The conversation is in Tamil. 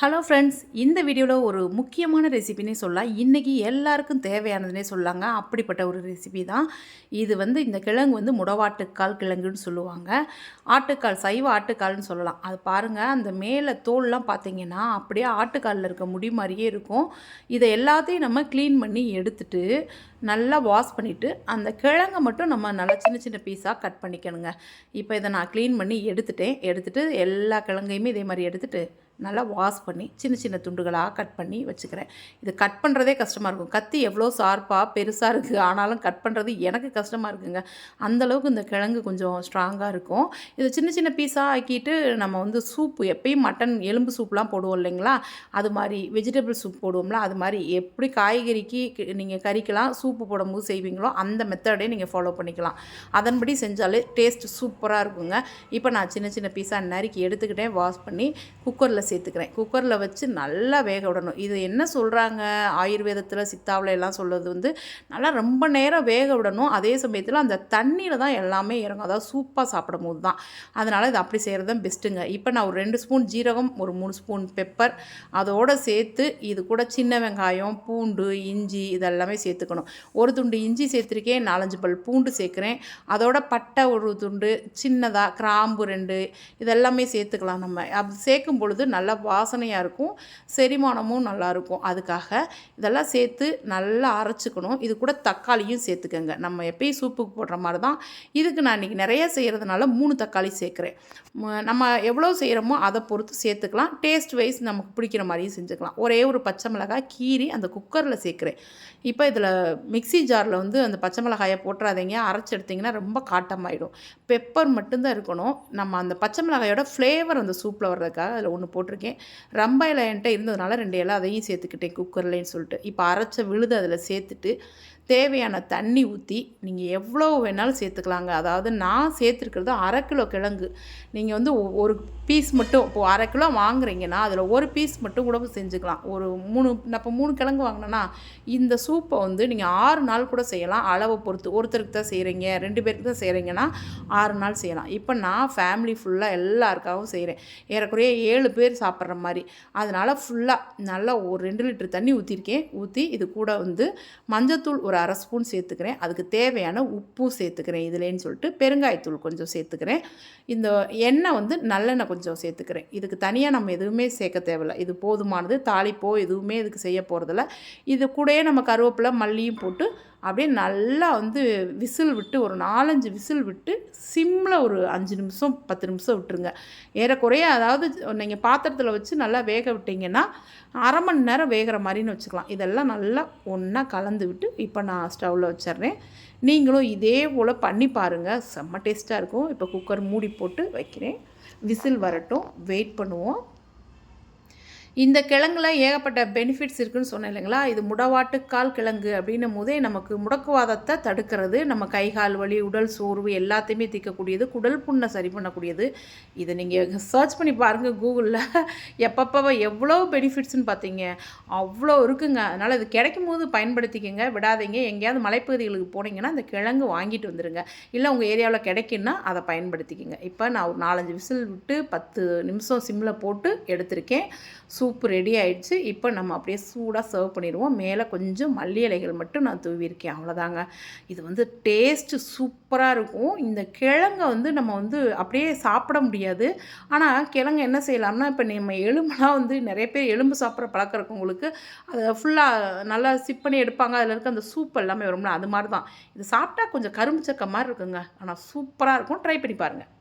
ஹலோ ஃப்ரெண்ட்ஸ் இந்த வீடியோவில் ஒரு முக்கியமான ரெசிபினே சொல்லலாம். இன்றைக்கி எல்லாருக்கும் தேவையானதுனே சொல்லாங்க. அப்படிப்பட்ட ஒரு ரெசிபி தான். இது வந்து இந்த கிழங்கு வந்து முடவாட்டுக்கால் கிழங்குன்னு சொல்லுவாங்க. ஆட்டுக்கால் சைவ ஆட்டுக்கால்னு சொல்லலாம். அது பாருங்கள் அந்த மேலே தோல்லாம் பார்த்தீங்கன்னா அப்படியே ஆட்டுக்காலில் இருக்க முடி மாதிரியே இருக்கும். இதை எல்லாத்தையும் நம்ம க்ளீன் பண்ணி எடுத்துட்டு நல்லா வாஷ் பண்ணிவிட்டு அந்த கிழங்கை மட்டும் நம்ம நல்லா சின்ன சின்ன பீஸாக கட் பண்ணிக்கணுங்க. இப்போ இதை நான் க்ளீன் பண்ணி எடுத்துட்டேன். எடுத்துகிட்டு எல்லா கிழங்கையுமே இதே மாதிரி எடுத்துகிட்டு நல்லா வாஷ் பண்ணி சின்ன சின்ன துண்டுகளாக கட் பண்ணி வச்சுக்கிறேன். இது கட் பண்ணுறதே கஷ்டமாக இருக்கும். கத்தி எவ்வளோ ஷார்ப்பாக பெருசாக இருக்குது ஆனாலும் கட் பண்ணுறது எனக்கு கஷ்டமாக இருக்குங்க. அந்தளவுக்கு இந்த கிழங்கு கொஞ்சம் ஸ்ட்ராங்காக இருக்கும். இது சின்ன சின்ன பீஸாக ஆக்கிட்டு நம்ம வந்து சூப்பு எப்பயும் மட்டன் எலும்பு சூப்லாம் போடுவோம் இல்லைங்களா? அது மாதிரி வெஜிடபிள் சூப் போடுவோம்ல அது மாதிரி எப்படி காய்கறிக்கு நீங்கள் கறிக்கலாம் சூப்பு போடும்போது செய்வீங்களோ அந்த மெத்தடே நீங்கள் ஃபாலோ பண்ணிக்கலாம். அதன்படி செஞ்சாலே டேஸ்ட் சூப்பராக இருக்குங்க. இப்போ நான் சின்ன சின்ன பீஸாக நறுக்கி எடுத்துக்கிட்டேன் வாஷ் பண்ணி குக்கரில் சேர்த்துக்கிறேன். குக்கரில் வச்சு நல்லா வேக விடணும். இது என்ன சொல்கிறாங்க ஆயுர்வேதத்தில் சித்தாவில் எல்லாம் சொல்கிறது வந்து நல்லா ரொம்ப நேரம் வேக விடணும். அதே சமயத்தில் அந்த தண்ணியில் தான் எல்லாமே இறங்கும். அதாவது சூப்பாக சாப்பிடும் போது தான். அதனால் இது அப்படி செய்கிறது தான் பெஸ்ட்டுங்க. இப்போ நான் ஒரு ரெண்டு ஸ்பூன் ஜீரகம் ஒரு மூணு ஸ்பூன் பெப்பர் அதோடு சேர்த்து இது கூட சின்ன வெங்காயம் பூண்டு இஞ்சி இதெல்லாமே சேர்த்துக்கணும். ஒரு துண்டு இஞ்சி சேர்த்துருக்கேன் நாலஞ்சு பல் பூண்டு சேர்க்குறேன். அதோட பட்டை ஒரு துண்டு சின்னதாக கிராம்பு ரெண்டு இதெல்லாமே சேர்த்துக்கலாம் நம்ம. அப்படி சேர்க்கும் பொழுது நல்லா வாசனையாக இருக்கும் செரிமானமும் நல்லாயிருக்கும் அதுக்காக இதெல்லாம் சேர்த்து நல்லா அரைச்சிக்கணும். இது கூட தக்காளியும் சேர்த்துக்கோங்க. நம்ம எப்பயும் சூப்புக்கு போடுற மாதிரி தான். இதுக்கு நான் இன்றைக்கி நிறைய செய்கிறதுனால மூணு தக்காளி சேர்க்குறேன். நம்ம எவ்வளோ செய்கிறோமோ அதை பொறுத்து சேர்த்துக்கலாம். டேஸ்ட் வைஸ் நமக்கு பிடிக்கிற மாதிரியும் செஞ்சுக்கலாம். ஒரே ஒரு பச்சை மிளகாய் கீறி அந்த குக்கரில் சேர்க்குறேன். இப்போ இதில் மிக்சி ஜாரில் வந்து அந்த பச்சை மிளகாயை போட்டுறாதீங்க. அரைச்சி எடுத்திங்கன்னா ரொம்ப காட்டமாயிடும். பெப்பர் மட்டும்தான் இருக்கணும். நம்ம அந்த பச்சை மிளகாயோட ஃப்ளேவர் அந்த சூப்பில் வர்றதுக்காக அதில் ஒன்று போட்டு போட்டிருக்கேன். ரொம்ப இலை என்கிட்ட இருந்ததுனால ரெண்டு இலை அதையும் சேர்த்துக்கிட்டேன் குக்கர்லேன்னு சொல்லிட்டு. இப்போ அரைச்ச விழுது அதில் சேர்த்துட்டு தேவையான தண்ணி ஊற்றி நீங்கள் எவ்வளோ வேணாலும் சேர்த்துக்கலாங்க. அதாவது நான் சேர்த்துருக்கிறது அரை கிலோ கிழங்கு. நீங்கள் வந்து ஒரு பீஸ் மட்டும் இப்போது அரை கிலோ வாங்குறீங்கன்னா அதில் ஒரு பீஸ் மட்டும் கூட செஞ்சுக்கலாம். ஒரு மூணு இப்போ மூணு கிழங்கு வாங்கினேன்னா இந்த சூப்பை வந்து நீங்கள் ஆறு நாள் கூட செய்யலாம். அளவை பொறுத்து. ஒருத்தருக்கு தான் செய்கிறீங்க ரெண்டு பேருக்கு தான் செய்கிறீங்கன்னா ஆறு நாள் செய்யலாம். இப்போ நான் ஃபேமிலி ஃபுல்லாக எல்லாருக்காகவும் செய்கிறேன் ஏறக்குறைய ஏழு பேர் சாப்பிட்ற மாதிரி. அதனால் ஃபுல்லாக நல்லா ஒரு ரெண்டு லிட்டர் தண்ணி ஊற்றிருக்கேன் ஊற்றி இது கூட வந்து மஞ்சத்தூள் ஒரு அரை ஸ்பூன் சேர்த்துக்கிறேன். அதுக்கு தேவையான உப்பும் சேர்த்துக்கிறேன் இதுலேன்னு சொல்லிட்டு. பெருங்காயத்தூள் கொஞ்சம் சேர்த்துக்கிறேன். இந்த எண்ணெய் வந்து நல்லெண்ணெய் கொஞ்சம் சேர்த்துக்கிறேன். இதுக்கு தனியாக நம்ம எதுவுமே சேர்க்க தேவையில்ல. இது போதுமானது. தாளிப்போ எதுவுமே இதுக்கு செய்ய போகிறதில்ல இது கூடயே நம்ம கருவேப்பிலை மல்லியும் போட்டு அப்படியே நல்லா வந்து விசில் விட்டு ஒரு நாலஞ்சு விசில் விட்டு சிம்மில் ஒரு அஞ்சு நிமிஷம் பத்து நிமிஷம் விட்டுருங்க. ஏறக்குறைய அதாவது நீங்கள் பாத்திரத்தில் வச்சு நல்லா வேக விட்டிங்கன்னா அரை மணி நேரம் வேகிற மாதிரின்னு வச்சுக்கலாம். இதெல்லாம் நல்லா ஒன்றா கலந்து விட்டு இப்போ நான் ஸ்டவ்வில் வச்சிட்றேன். நீங்களும் இதே போல் பண்ணி பாருங்கள் செம்ம டேஸ்ட்டாக இருக்கும். இப்போ குக்கர் மூடி போட்டு வைக்கிறேன். விசில் வரட்டும். வெயிட் பண்ணுவோம். இந்த கிழங்குல ஏகப்பட்ட பெனிஃபிட்ஸ் இருக்குதுன்னு சொன்னேன் இல்லைங்களா? இது முடவாட்டுக்கால் கிழங்கு அப்படின்னும் போதே நமக்கு முடக்குவாதத்தை தடுக்கிறது நம்ம கை கால் வலி உடல் சோர்வு எல்லாத்தையுமே தீர்க்கக்கூடியது குடல் புண்ணை சரி பண்ணக்கூடியது. இதை நீங்கள் சர்ச் பண்ணி பாருங்கள் கூகுளில் எப்பப்போ எவ்வளோ பெனிஃபிட்ஸ்னு பார்த்தீங்க அவ்வளோ இருக்குங்க. அதனால் இது கிடைக்கும் போது பயன்படுத்திக்கங்க. விடாதீங்க. எங்கேயாவது மலைப்பகுதிகளுக்கு போனீங்கன்னா அந்த கிழங்கு வாங்கிட்டு வந்துடுங்க இல்லை உங்கள் ஏரியாவில் கிடைக்குன்னா அதை பயன்படுத்திக்கங்க. இப்போ நான் ஒரு நாலஞ்சு விசில் விட்டு பத்து நிமிஷம் சிம்மில் போட்டு எடுத்திருக்கேன். சூப்பு ரெடி ஆயிடுச்சு. இப்போ நம்ம அப்படியே சூடாக சர்வ் பண்ணிடுவோம். மேலே கொஞ்சம் மல்லி இலைகள் மட்டும் நான் தூவியிருக்கேன். அவ்வளோதாங்க. இது வந்து டேஸ்ட்டு சூப்பராக இருக்கும். இந்த கிழங்கை வந்து நம்ம வந்து அப்படியே சாப்பிட முடியாது. ஆனால் கிழங்கு என்ன செய்யலாம்னா இப்போ நம்ம எலும்புலாம் வந்து நிறைய பேர் எலும்பு சாப்பிட்ற பழக்கம் இருக்கவங்களுக்கு அதை ஃபுல்லாக நல்லா சிப் பண்ணி எடுப்பாங்க. அதில் இருக்க அந்த சூப் எல்லாமே வரும்ல அது மாதிரி தான் இது சாப்பிட்டா கொஞ்சம் கரும்பு சக்க மாதிரி இருக்குங்க. ஆனால் சூப்பராக இருக்கும். ட்ரை பண்ணி பாருங்கள்